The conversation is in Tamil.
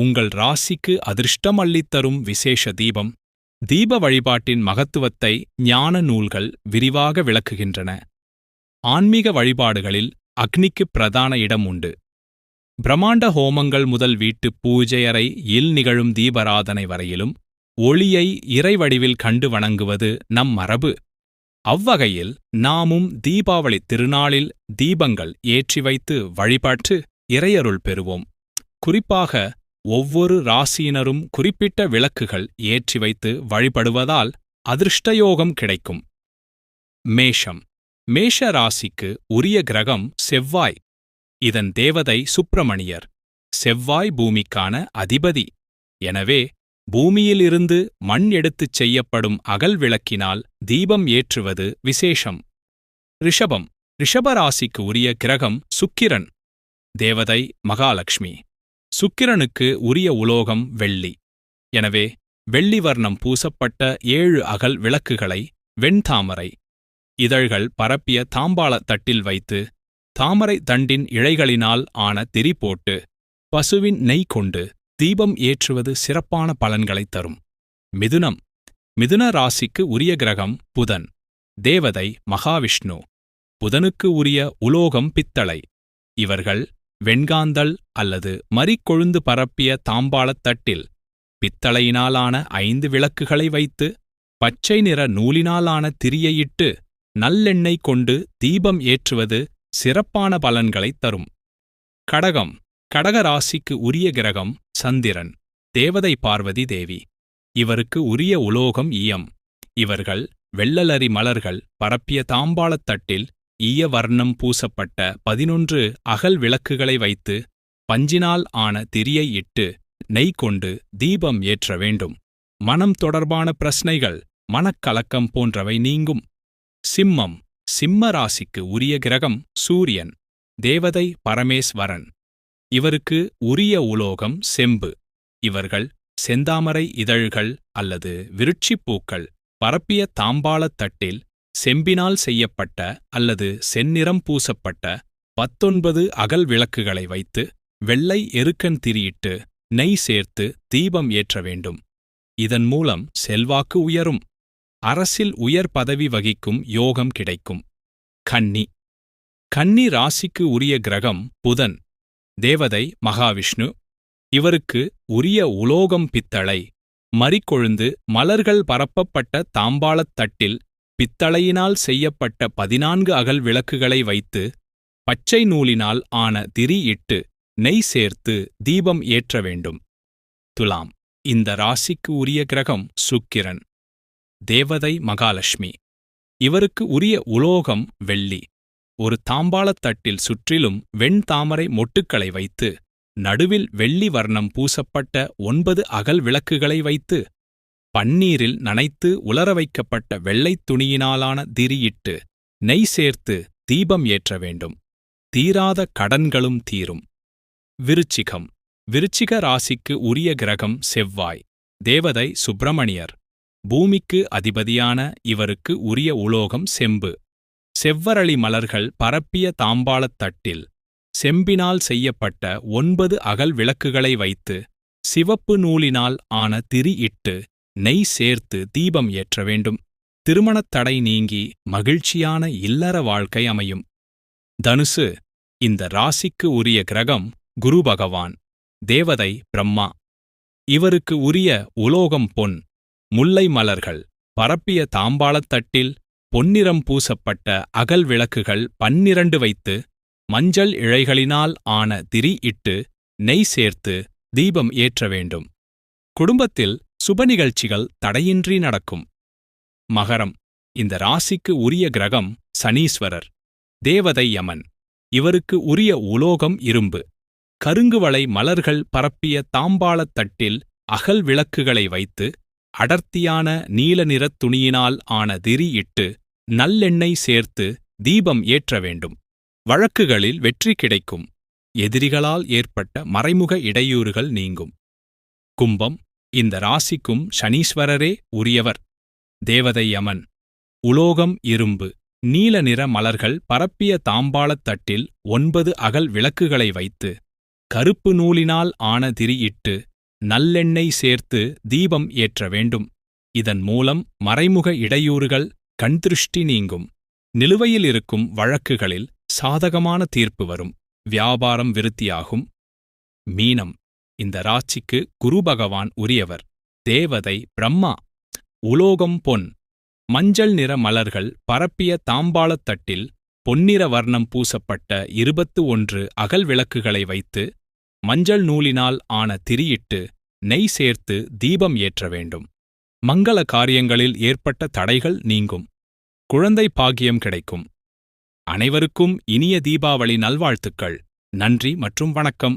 உங்கள் ராசிக்கு அதிர்ஷ்டம் அள்ளித்தரும் விசேஷ தீபம். தீப வழிபாட்டின் மகத்துவத்தை ஞான நூல்கள் விரிவாக விளக்குகின்றன. ஆன்மீக வழிபாடுகளில் அக்னிக்கு பிரதான இடம் உண்டு. பிரம்மாண்ட ஹோமங்கள் முதல் வீட்டு பூஜையறை இல் நிகழும் தீபராதனை வரையிலும் ஒளியை இறைவடிவில் கண்டு வணங்குவது நம் மரபு. அவ்வகையில் நாமும் தீபாவளி திருநாளில் தீபங்கள் ஏற்றி வைத்து வழிபாட்டு இறையருள் பெறுவோம். குறிப்பாக ஒவ்வொரு ராசியினரும் குறிப்பிட்ட விளக்குகள் ஏற்றி வைத்து வழிபடுவதால் அதிர்ஷ்டயோகம் கிடைக்கும். மேஷம். மேஷ ராசிக்கு உரிய கிரகம் செவ்வாய். இதன் தேவதை சுப்பிரமணியர். செவ்வாய் பூமிக்கான அதிபதி. எனவே பூமியிலிருந்து மண் எடுத்துச் செய்யப்படும் அகல் விளக்கினால் தீபம் ஏற்றுவது விசேஷம். ரிஷபம். ரிஷபராசிக்கு உரிய கிரகம் சுக்கிரன். தேவதை மகாலட்சுமி சுக்கிரனுக்கு உரிய உலோகம் வெள்ளி. எனவே வெள்ளி வர்ணம் பூசப்பட்ட ஏழு அகல் விளக்குகளை வெண்தாமரை. இதழ்கள் பரப்பிய தாம்பாளத் தட்டில் வைத்து தாமரை தண்டின் இழைகளினால் ஆன திரி போட்டு பசுவின் நெய் கொண்டு தீபம் ஏற்றுவது சிறப்பான பலன்களைத் தரும். மிதுனம். மிதுன ராசிக்கு உரிய கிரகம் புதன். தேவதை மகாவிஷ்ணு. புதனுக்கு உரிய உலோகம் பித்தளை. இவர்கள் வெண்காந்தல் அல்லது மறிக்கொழுந்து பரப்பிய தாம்பாளத் தட்டில் பித்தளையினாலான ஐந்து விளக்குகளை வைத்து பச்சை நிற நூலினாலான திரியையிட்டு நல்லெண்ணெய் கொண்டு தீபம் ஏற்றுவது சிறப்பான பலன்களைத் தரும். கடகம் கடக ராசிக்கு உரிய கிரகம் சந்திரன் தேவதை பார்வதி தேவி. இவருக்கு உரிய உலோகம் ஈயம். இவர்கள் வெள்ளலரி மலர்கள் பரப்பிய தாம்பாளத் தட்டில் ஈய வர்ணம் பூசப்பட்ட பதினொன்று அகல் விளக்குகளை வைத்து பஞ்சினால் ஆன திரியை இட்டு நெய் கொண்டு தீபம் ஏற்ற வேண்டும். மனம் தொடர்பான பிரச்சனைகள் மனக்கலக்கம் போன்றவை நீங்கும். சிம்மம் சிம்ம ராசிக்கு உரிய கிரகம் சூரியன் தேவதை பரமேஸ்வரன். இவருக்கு உரிய உலோகம் செம்பு. இவர்கள் செந்தாமரை இதழ்கள் அல்லது விருட்சிப்பூக்கள் பரப்பிய தாம்பாளத் தட்டில் செம்பினால் செய்யப்பட்ட அல்லது செந்நிறம் பூசப்பட்ட பத்தொன்பது அகல் விளக்குகளை வைத்து வெள்ளை எருக்கன் திரியிட்டு நெய் சேர்த்து தீபம் ஏற்ற வேண்டும். இதன் மூலம் செல்வாக்கு உயரும். அரசில் உயர் பதவி வகிக்கும் யோகம் கிடைக்கும். கன்னி. கன்னி ராசிக்கு உரிய கிரகம் புதன் தேவதை மகாவிஷ்ணு. இவருக்கு உரிய உலோகம் பித்தளை. மறிக்கொழுந்து மலர்கள் பரப்பப்பட்ட தாம்பாளத் தட்டில் பித்தளையினால் செய்யப்பட்ட பதினான்கு அகல் விளக்குகளை வைத்து பச்சை நூலினால் ஆன திரி இட்டு நெய் சேர்த்து தீபம் ஏற்ற வேண்டும். துலாம். இந்த ராசிக்கு உரிய கிரகம் சுக்கிரன். தேவதை மகாலட்சுமி. இவருக்கு உரிய உலோகம் வெள்ளி. ஒரு தாம்பாளத் தட்டில் சுற்றிலும் வெண்தாமரை மொட்டுக்களை வைத்து நடுவில் வெள்ளி வர்ணம் பூசப்பட்ட ஒன்பது அகல் விளக்குகளை வைத்து பன்னீரில் நனைத்து உலர வைக்கப்பட்ட வெள்ளைத் துணியினாலான திரியிட்டு நெய் சேர்த்து தீபம் ஏற்ற வேண்டும். தீராத கடன்களும் தீரும். விருச்சிகம். விருச்சிக ராசிக்கு உரிய கிரகம் செவ்வாய். தேவதை சுப்பிரமணியர். பூமிக்கு அதிபதியான இவருக்கு உரிய உலோகம் செம்பு. செவ்வரளி மலர்கள் பரப்பிய தாம்பாளத் தட்டில் செம்பினால் செய்யப்பட்ட ஒன்பது அகல் விளக்குகளை வைத்து சிவப்பு நூலினால் ஆன திரி இட்டு நெய் சேர்த்து தீபம் ஏற்ற வேண்டும். திருமணத் தடை நீங்கி மகிழ்ச்சியான இல்லற வாழ்க்கை அமையும். தனுசு இந்த ராசிக்கு உரிய கிரகம் குரு பகவான் தேவதை பிரம்மா. இவருக்கு உரிய உலோகம் பொன் முல்லை மலர்கள் பரப்பிய தாம்பாளத் தட்டில் பொன்னிறம் பூசப்பட்ட அகல் விளக்குகள் பன்னிரண்டு வைத்து மஞ்சள் இழைகளினால் ஆன திரி இட்டு நெய் சேர்த்து தீபம் ஏற்ற வேண்டும். குடும்பத்தில் சுப நிகழ்ச்சிகள் தடையின்றி நடக்கும். மகரம். இந்த ராசிக்கு உரிய கிரகம் சனீஸ்வரர். தேவதை யமன். இவருக்கு உரிய உலோகம் இரும்பு. கருங்குவளை மலர்கள் பரப்பிய தாம்பாளத் தட்டில் அகல் விளக்குகளை வைத்து அடர்த்தியான நீல நிறத் துணியினால் ஆன திரி இட்டு நல்லெண்ணெய் சேர்த்து தீபம் ஏற்ற வேண்டும். வழக்குகளில் வெற்றி கிடைக்கும். எதிரிகளால் ஏற்பட்ட மறைமுக இடையூறுகள் நீங்கும். கும்பம். இந்த ராசிக்கும் சனீஸ்வரரே உரியவர். தேவதை யமன். உலோகம் இரும்பு. நீல நிற மலர்கள் பரப்பிய தாம்பாளத் தட்டில் ஒன்பது அகல் விளக்குகளை வைத்து கருப்பு நூலினால் ஆன திரியிட்டு நல்லெண்ணெய் சேர்த்து தீபம் ஏற்ற வேண்டும். இதன் மூலம் மறைமுக இடையூறுகள் கண்திருஷ்டி நீங்கும். நிலுவையில் இருக்கும் வழக்குகளில் சாதகமான தீர்ப்பு வரும். வியாபாரம் விருத்தியாகும். மீனம். இந்த ராசிக்கு குரு பகவான் உரியவர். தேவதை பிரம்மா. உலோகம் பொன். மஞ்சள் நிற மலர்கள் பரப்பிய தாம்பாளத் தட்டில் பொன்னிற வர்ணம் பூசப்பட்ட இருபத்து ஒன்று அகல் விளக்குகளை வைத்து மஞ்சள் நூலினால் ஆன திரியிட்டு நெய் சேர்த்து தீபம் ஏற்ற வேண்டும். மங்கள காரியங்களில் ஏற்பட்ட தடைகள் நீங்கும். குழந்தை பாக்கியம் கிடைக்கும். அனைவருக்கும் இனிய தீபாவளி நல்வாழ்த்துக்கள். நன்றி மற்றும் வணக்கம்.